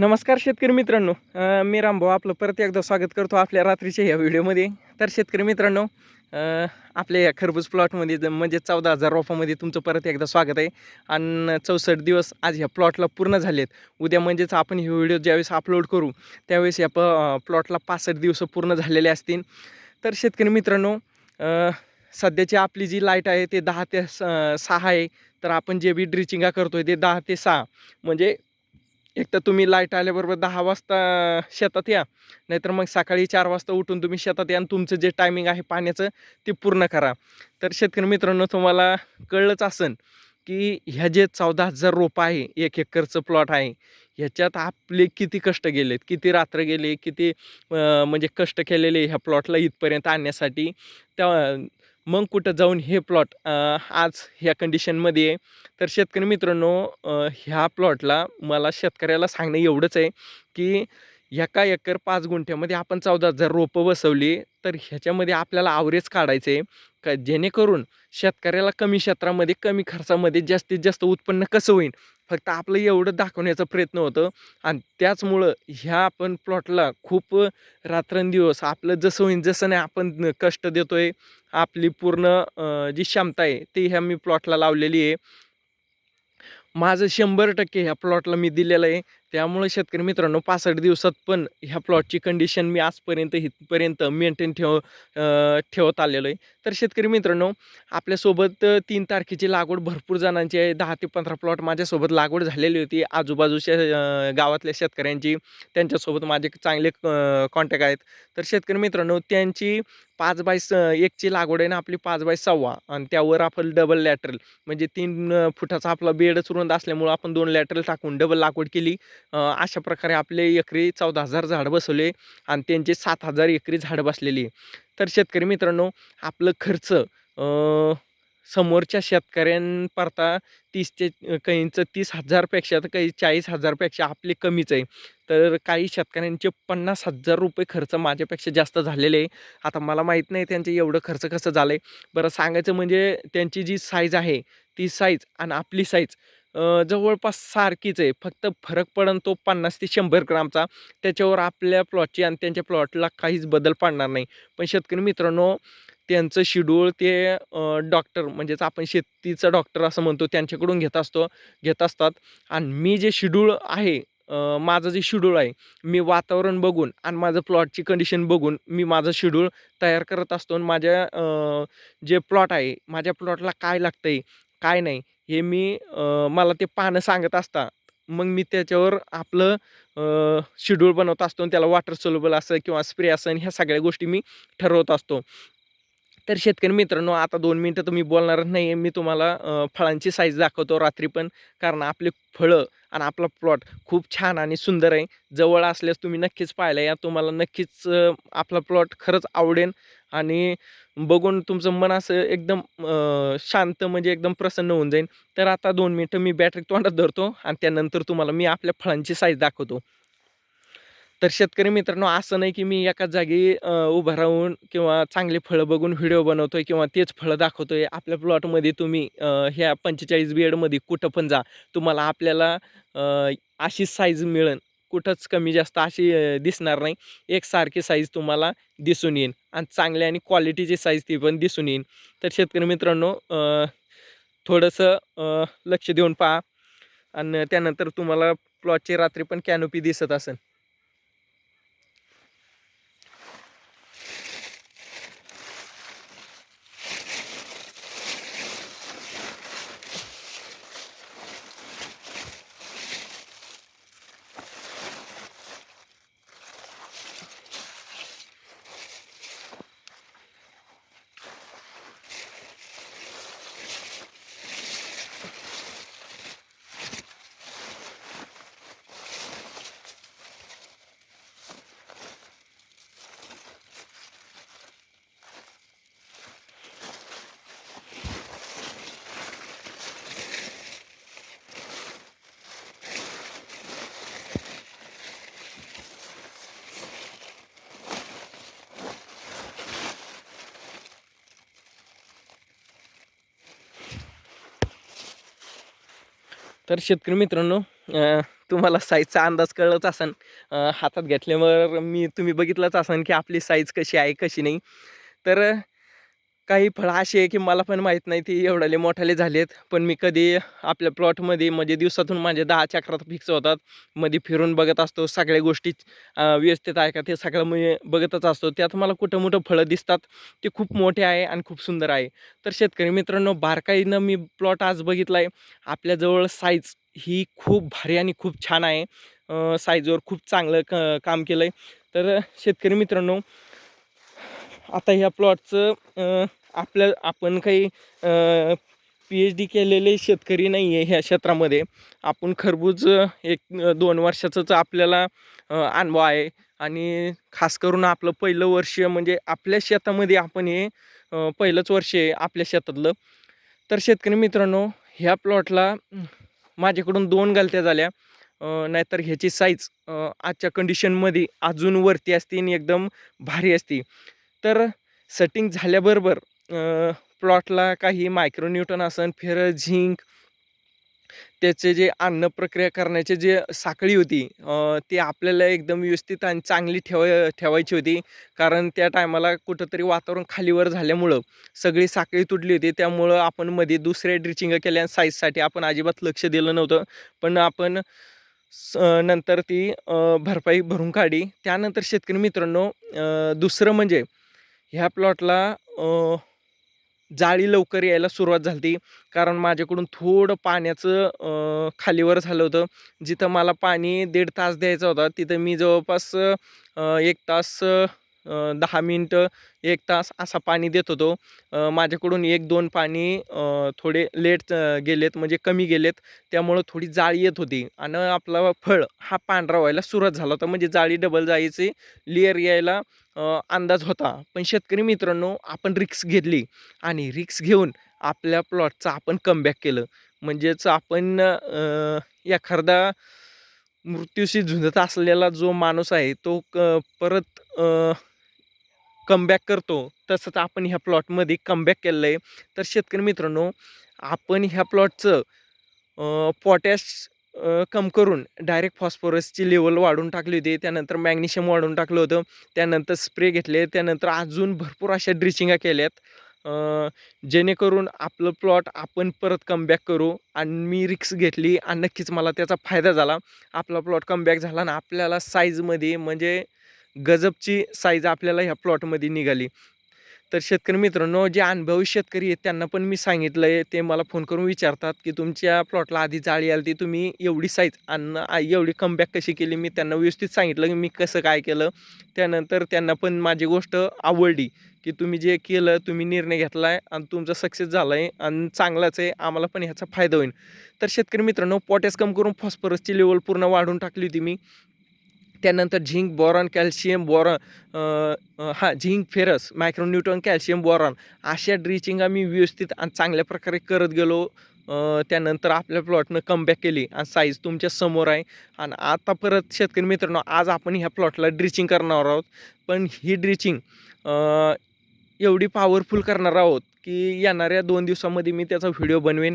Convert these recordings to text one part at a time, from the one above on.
नमस्कार शेतकरी मित्रांनो. मी रामभाऊ आपलं परत एकदा स्वागत करतो आपल्या रात्रीच्या ह्या व्हिडिओमध्ये. तर शेतकरी मित्रांनो आपल्या या खरबूज प्लॉटमध्ये ज- म्हणजे चौदा हजार रोपामध्ये तुमचं परत एकदा स्वागत आहे. आणि चौसष्ट दिवस आज ह्या प्लॉटला पूर्ण झालेत. उद्या म्हणजेच आपण हे व्हिडिओ ज्यावेळेस अपलोड करू त्यावेळेस या प प्लॉटला पासष्ट दिवस पूर्ण झालेले असतील. तर शेतकरी मित्रांनो सध्याची आपली जी लाइट आहे ते दहा ते सहा आहे. तर आपण जे बी ड्रिचिंगा करतो आहे ते दहा ते सहा. म्हणजे एक तर तुम्ही लाइट आल्याबरोबर दहा वाजता शेतात या नाहीतर मग सकाळी चार वाजता उठून तुम्ही शेतात या आणि तुमचं जे टायमिंग आहे पाण्याचं ते पूर्ण करा. तर शेतकरी मित्रांनो तुम्हाला कळलंच असन की ह्या जे चौदा हजार रोपं आहे एक एकरचं प्लॉट आहे ह्याच्यात आपले किती कष्ट गेलेत? किती रात्र गेले? किती म्हणजे कष्ट केलेले ह्या प्लॉटला इथपर्यंत आणण्यासाठी त्या मग कुठं जाऊन हे प्लॉट आज ह्या कंडिशनमध्ये आहे. तर शेतकरी मित्रांनो ह्या प्लॉटला मला शेतकऱ्याला सांगणं एवढंच आहे की एका एकर पाच गुंठ्यामध्ये आपण चौदा हजार रोपं बसवली तर ह्याच्यामध्ये आपल्याला आवरेज काढायचं आहे का जेणेकरून शेतकऱ्याला कमी क्षेत्रामध्ये कमी खर्चामध्ये जास्तीत जास्त उत्पन्न कसं होईल? फक्त आपलं एवढं दाखवण्याचा प्रयत्न होतं. आणि त्याचमुळं ह्या आपण प्लॉटला खूप रात्रंदिवस आपलं जसं होईल जसं नाही आपण कष्ट देतो आहे आपली पूर्ण जी क्षमता आहे ती ह्या मी प्लॉटला लावलेली आहे. माझं शंभर टक्के ह्या प्लॉटला मी दिलेलं आहे. त्यामुळे शेतकरी मित्रांनो पासष्ट दिवसात पण ह्या प्लॉटची कंडिशन मी आजपर्यंत इथपर्यंत मेंटेन ठेव ठेवत आलेलो आहे तर शेतकरी मित्रांनो आपल्यासोबत तीन तारखेची लागवड भरपूर जणांची आहे. दहा ते पंधरा प्लॉट माझ्यासोबत लागवड झालेली होती. आजूबाजूच्या गावातल्या शेतकऱ्यांची त्यांच्यासोबत माझे चांगले कॉन्टॅक्ट आहेत. तर शेतकरी मित्रांनो त्यांची पाच बाय स एकची लागवड आहे ना आपली पाच बाय सव्वा. आणि त्यावर आपण डबल लॅटरल म्हणजे तीन फुटाचा आपला बेडच रुंद असल्यामुळं आपण दोन लॅटरल टाकून डबल लागवड केली. अशा प्रकारे आपले एकरी चौदा हजार झाडं बसवले आणि त्यांचे सात हजार एकरी झाडं बसलेली. आहे. तर शेतकरी मित्रांनो आपलं खर्च समोरच्या शेतकऱ्यांपरता तीस ते काहींचं तीस हजारपेक्षा तर काही चाळीस हजारपेक्षा आपले कमीच आहे. तर काही शेतकऱ्यांचे पन्नास हजार रुपये खर्च माझ्यापेक्षा जास्त झालेले आहे. आता मला माहीत नाही त्यांचे एवढं खर्च कसं झालं आहे बरं सांगायचं म्हणजे त्यांची जी साईज आहे ती साईज आणि आपली साईज अ, जवळपास सारखीच आहे. फक्त फरक पडन तो पन्नास ते शंभर ग्रामचा. त्याच्यावर आपल्या प्लॉटची आणि त्यांच्या प्लॉटला काहीच बदल पडणार नाही. पण शेतकरी मित्रांनो त्यांचं शेड्यूल ते डॉक्टर म्हणजेच आपण शेतीचं डॉक्टर असं म्हणतो त्यांच्याकडून घेत असतो घेत असतात. आणि मी जे शेड्यूल आहे अ, माझं जे शेड्यूल आहे मी वातावरण बघून आणि माझं प्लॉटची कंडिशन बघून मी माझं शेड्यूल तयार करत असतो. आणि माझ्या अ, जे प्लॉट आहे माझ्या प्लॉटला काय लागतं आहे काय नाही हे मी मला ते पाहणं सांगत असतात मग मी त्याच्यावर आपलं शेड्यूल बनवत असतो आणि त्याला वॉटर सोल्युबल असं किंवा स्प्रे असं ह्या सगळ्या गोष्टी मी ठरवत असतो. तर शेतकरी मित्रांनो आता दोन मिनटं तर मी बोलणारच नाही आहे मी तुम्हाला फळांची साईज दाखवतो रात्री पण. कारण आपले फळं आणि आपला प्लॉट खूप छान आणि सुंदर आहे. जवळ असल्यास तुम्ही नक्कीच पाहिलं या. तुम्हाला नक्कीच आपला प्लॉट खरंच आवडेल. आणि बघून तुमचं मन असं एकदम शांत म्हणजे एकदम प्रसन्न होऊन जाईल. तर आता दोन मिनटं मी बॅटरी तोंडात धरतो आणि त्यानंतर तुम्हाला मी आपल्या फळांची साईज दाखवतो. तर शेतकरी मित्रांनो असं नाही की मी एकाच जागी उभं राहून किंवा चांगली फळं बघून व्हिडिओ बनवतोय किंवा तेच फळं दाखवतोय आपल्या प्लॉटमध्ये तुम्ही ह्या पंचेचाळीस बीएडमध्ये कुठं पण जा तुम्हाला आपल्याला अशी साईज मिळेल. कुठंच कमी जास्त अशी दिसणार नाही. एकसारखी साईज तुम्हाला दिसून येईल आणि चांगल्या आणि क्वालिटीची साईज ती पण दिसून येईल तर शेतकरी मित्रांनो थोडंसं लक्ष देऊन पहा आणि त्यानंतर तुम्हाला प्लॉटची रात्री पण कॅनोपी दिसत असेल. तर शेतकरी मित्रांनो तुम्हाला साईजचा अंदाज कळलंच असन. हातात घेतल्यावर मी तुम्ही बघितलंच असन की आपली साईज कशी आहे कशी नाही. तर काही फळं अशी आहे की मला पण माहीत नाही ती एवढाले मोठाले झालेत. पण मी कधी आपल्या प्लॉटमध्ये म्हणजे दिवसातून माझे दहा चक्रात फिक्स होतात. मध्ये फिरून बघत असतो सगळ्या गोष्टी व्यवस्थित आहे का ते सगळं मी बघतच असतो. त्यात मला कुठं मोठं फळं दिसतात ते खूप मोठे आहे आणि खूप सुंदर आहे. तर शेतकरी मित्रांनो बारकाईनं मी प्लॉट आज बघितला आहे आपल्याजवळ साईज ही खूप भारी आणि खूप छान आहे. साईजवर खूप चांगलं क काम केलं आहे तर शेतकरी मित्रांनो आता ह्या प्लॉटचं आपल्या आपण काही पी एच डी केलेले शेतकरी नाही आहे ह्या क्षेत्रामध्ये. आपण खरबूज एक दोन वर्षाचंच आपल्याला अनुभव आहे. आणि खास करून आपलं पहिलं वर्ष म्हणजे आपल्या शेतामध्ये आपण हे पहिलंच वर्ष आहे आपल्या शेतातलं. तर शेतकरी मित्रांनो ह्या प्लॉटला माझ्याकडून दोन गलत्या झाल्या. नाहीतर ह्याची साईज आजच्या कंडिशनमध्ये अजून वरती असते आणि एकदम भारी असती. तर सेटिंग झाल्याबरोबर प्लॉटला काही मायक्रोन्यूटन असन फेर झिंक त्याचे जे अन्न प्रक्रिया करण्याचे जे साखळी होती ती आपल्याला एकदम व्यवस्थित आणि चांगली ठेवाय ठेवायची होती. कारण त्या टायमाला कुठंतरी वातावरण खालीवर झाल्यामुळं सगळी साखळी तुटली होती. त्यामुळं आपण मध्ये दुसऱ्या ड्रिचिंग केल्या साईजसाठी आपण अजिबात लक्ष दिलं नव्हतं. पण आपण स नंतर ती भरपाई भरून काढी त्यानंतर शेतकरी मित्रांनो दुसरं म्हणजे ह्या प्लॉटला जाळी लवकर यायला सुरुवात झाली कारण माझ्याकडून थोडं पाण्याचं खालीवर झालं होतं. जिथं मला पाणी दीड तास द्यायचा होता तिथं मी जवळपास एक तास दहा मिनटं एक तास असा पाणी देत होतो. माझ्याकडून एक दोन पाणी थोडे लेट गेलेत म्हणजे कमी गेलेत. त्यामुळं थोडी जाळी येत होती आणि आपला फळ हा पांढरा व्हायला सुरुवात झाला होता. म्हणजे जाळी डबल जायची लेअर यायला अंदाज होता. पण शेतकरी मित्रांनो आपण रिक्स घेतली आणि रिक्स घेऊन आपल्या प्लॉटचं आपण कमबॅक केलं. म्हणजेच आपण एखादा मृत्यूशी झुंजत असलेला जो माणूस आहे तो क परत कमबॅक करतो. तसंच आपण ह्या प्लॉटमध्ये कमबॅक केलेलं आहे तर शेतकरी मित्रांनो आपण ह्या प्लॉटचं पोटॅश कम करून डायरेक्ट फॉस्फरसची लेवल वाढवून टाकली होती. त्यानंतर मॅग्नेशियम वाढवून टाकलं होतं. त्यानंतर स्प्रे घेतले. त्यानंतर अजून भरपूर अशा ड्रिचिंगा केल्यात. जेणेकरून आपलं प्लॉट आपण परत कमबॅक करू. आणि मी रिक्स घेतली. आणि नक्कीच मला त्याचा फायदा झाला. आपला प्लॉट कमबॅक झाला आणि आपल्याला साईजमध्ये म्हणजे गजबची साईज आपल्याला ह्या प्लॉटमध्ये निघाली. तर शेतकरी मित्रांनो जे अनुभवी शेतकरी आहेत त्यांना पण मी सांगितलं आहे ते मला फोन करून विचारतात की तुमच्या प्लॉटला आधी जाळी आली ती तुम्ही एवढी साईज आणि एवढी कमबॅक कशी केली? मी त्यांना व्यवस्थित सांगितलं की मी कसं काय केलं. त्यानंतर त्यांना पण माझी गोष्ट आवडली की तुम्ही जे केलं तुम्ही निर्णय घेतला आहे आणि तुमचा सक्सेस झाला आहे आणि चांगलाच आहे आम्हाला पण ह्याचा फायदा होईल. तर शेतकरी मित्रांनो पोटॅस कम करून फॉस्फरसची लेवल पूर्ण वाढून टाकली होती मी. त्यानंतर झिंक बोरॉन कॅल्शियम बोरॉन हां zinc ferrous micronutrient calcium boron अशा ड्रिचिंग आम्ही व्यवस्थित आणि चांगल्या प्रकारे करत गेलो. त्यानंतर आपल्या प्लॉटनं कमबॅक केली आणि साईज तुमच्यासमोर आहे. आणि आता परत शेतकरी मित्रांनो आज आपण ह्या प्लॉटला ड्रिचिंग करणार आहोत. पण ही ड्रिचिंग एवढी पॉवरफुल करणार आहोत की येणाऱ्या दोन दिवसामध्ये मी त्याचा व्हिडिओ बनवेन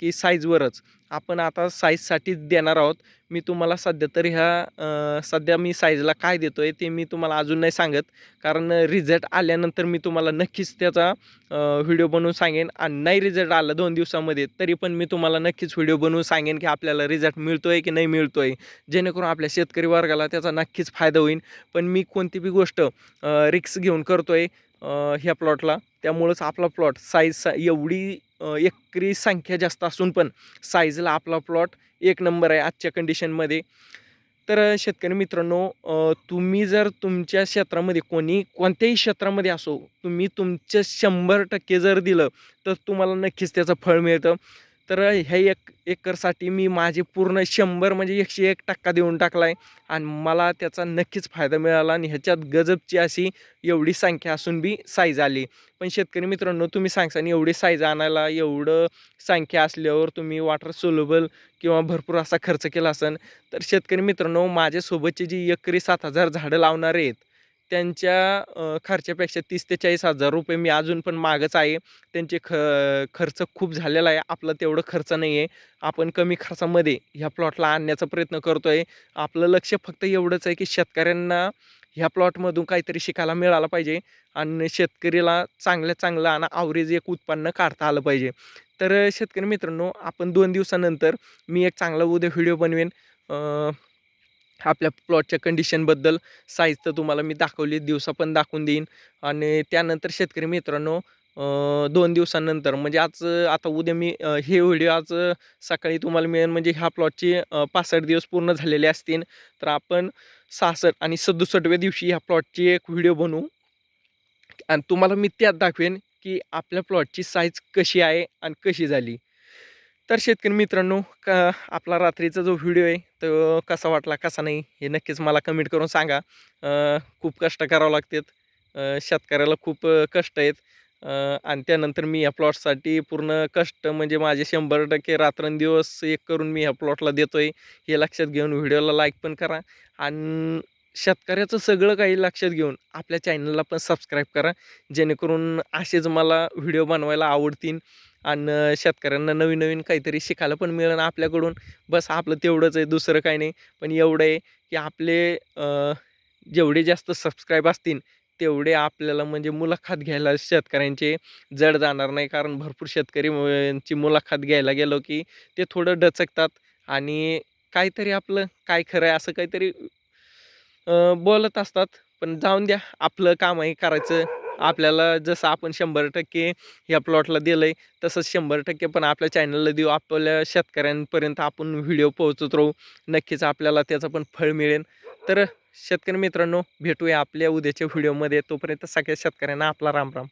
की साईजवरच आपण आता साईजसाठीच देणार आहोत. मी तुम्हाला सध्या तरी ह्या सध्या मी साईजला काय देतो आहे ते मी तुम्हाला अजून नाही सांगत. कारण रिझल्ट आल्यानंतर मी तुम्हाला नक्कीच त्याचा व्हिडिओ बनवून सांगेन. आणि नाही रिझल्ट आला दोन दिवसामध्ये तरी पण मी तुम्हाला नक्कीच व्हिडिओ बनवून सांगेन की आपल्याला रिझल्ट मिळतो आहे की नाही मिळतो आहे जेणेकरून आपल्या शेतकरी वर्गाला त्याचा नक्कीच फायदा होईल. पण मी कोणती बी गोष्ट रिक्स घेऊन करतो आहे ह्या प्लॉटला. त्यामुळंच आपला प्लॉट साईज सा एवढी एकरी संख्या जास्त असून पण साईजला आपला प्लॉट एक नंबर आहे आजच्या कंडिशनमध्ये तर शेतकरी मित्रांनो तुम्ही जर तुमच्या क्षेत्रामध्ये कोणी कोणत्याही क्षेत्रामध्ये असो तुम्ही तुमचं शंभर टक्के जर दिलं तर तुम्हाला नक्कीच त्याचं फळ मिळतं. तर ह्या एक एकरसाठी मी माझे पूर्ण शंभर म्हणजे एकशे एक टक्का देऊन टाकला आहे आणि मला त्याचा नक्कीच फायदा मिळाला आणि ह्याच्यात गजबची अशी एवढी संख्या असून बी साईज आली. पण शेतकरी मित्रांनो तुम्ही सांगसान एवढी साईज आणायला एवढं संख्या असल्यावर तुम्ही वॉटर सोलेबल किंवा भरपूर असा खर्च केला असेल तर शेतकरी मित्रांनो माझ्यासोबतचे जी एकरी सात हजार झाडं लावणारे आहेत त्यांच्या खर्चापेक्षा तीस ते चाळीस हजार रुपये मी अजून पण मागच आहे. त्यांचे ख खर्च खूप झालेला आहे. आपला तेवढं खर्च नाही आहे. आपण कमी खर्चामध्ये ह्या प्लॉटला आणण्याचा प्रयत्न करतो आहे आपलं लक्ष फक्त एवढंच आहे की शेतकऱ्यांना ह्या प्लॉटमधून काहीतरी शिकायला मिळालं पाहिजे आणि शेतकरीला चांगल्या चांगलं आणि आवरेज एक उत्पन्न काढता आलं पाहिजे. तर शेतकरी मित्रांनो आपण दोन दिवसानंतर मी एक चांगला उद्या व्हिडिओ बनवेन. आपल्या प्लॉटच्या कंडिशनबद्दल साईज तर तुम्हाला मी दाखवली दिवसा पण दाखवून देईन. आणि त्यानंतर शेतकरी मित्रांनो दोन दिवसानंतर म्हणजे आज आता उद्या मी हे व्हिडिओ आज सकाळी तुम्हाला मिळेल. म्हणजे ह्या प्लॉटचे पासष्ट दिवस पूर्ण झालेले असतील. तर आपण सहासष्ट आणि सदुसष्टव्या दिवशी ह्या प्लॉटची एक व्हिडिओ बनवू. आणि तुम्हाला मी त्यात दाखवेन की आपल्या प्लॉटची साईज कशी आहे आणि कशी झाली. तर शेतकरी मित्रांनो का आपला रात्रीचा जो व्हिडिओ आहे तो कसा वाटला कसा नाही हे नक्कीच मला कमेंट करून सांगा. खूप कष्ट करावं लागतात. शेतकऱ्याला खूप कष्ट आहेत. आणि त्यानंतर मी या प्लॉटसाठी पूर्ण कष्ट म्हणजे माझे शंभर टक्के रात्रंदिवस एक करून मी ह्या प्लॉटला देतो आहे हे लक्षात घेऊन व्हिडिओला लाईक पण करा. आणि शेतकऱ्याचं सगळं काही लक्षात घेऊन आपल्या चॅनलला पण सबस्क्राईब करा. जेणेकरून असेच मला व्हिडिओ बनवायला आवडतील. आणि शेतकऱ्यांना नवीन नवीन काहीतरी शिकायला पण मिळेल आपल्याकडून बस आपलं तेवढंच आहे दुसरं काही नाही. पण एवढं आहे की आपले जेवढे जास्त सबस्क्राईब असतील तेवढे आपल्याला म्हणजे मुलाखत घ्यायला शेतकऱ्यांचे जड जाणार नाही. कारण भरपूर शेतकरी मुलाखत घ्यायला गेलो की ते थोडं डचकतात आणि काहीतरी आपलं काय खरं आहे असं काहीतरी बोलत असतात. पण जाऊन द्या आपलं काम आहे करायचं. आपल्याला जसं आपण शंभर टक्के या प्लॉटला दिलं आहे तसंच शंभर टक्के पण आपल्या चॅनलला देऊ. आपल्या शेतकऱ्यांपर्यंत आपण व्हिडिओ पोहोचत राहू. नक्कीच आपल्याला त्याचं पण फळ मिळेल. तर शेतकरी मित्रांनो भेटूया आपल्या उद्याच्या व्हिडिओमध्ये तोपर्यंत सगळ्या शेतकऱ्यांना आपला राम राम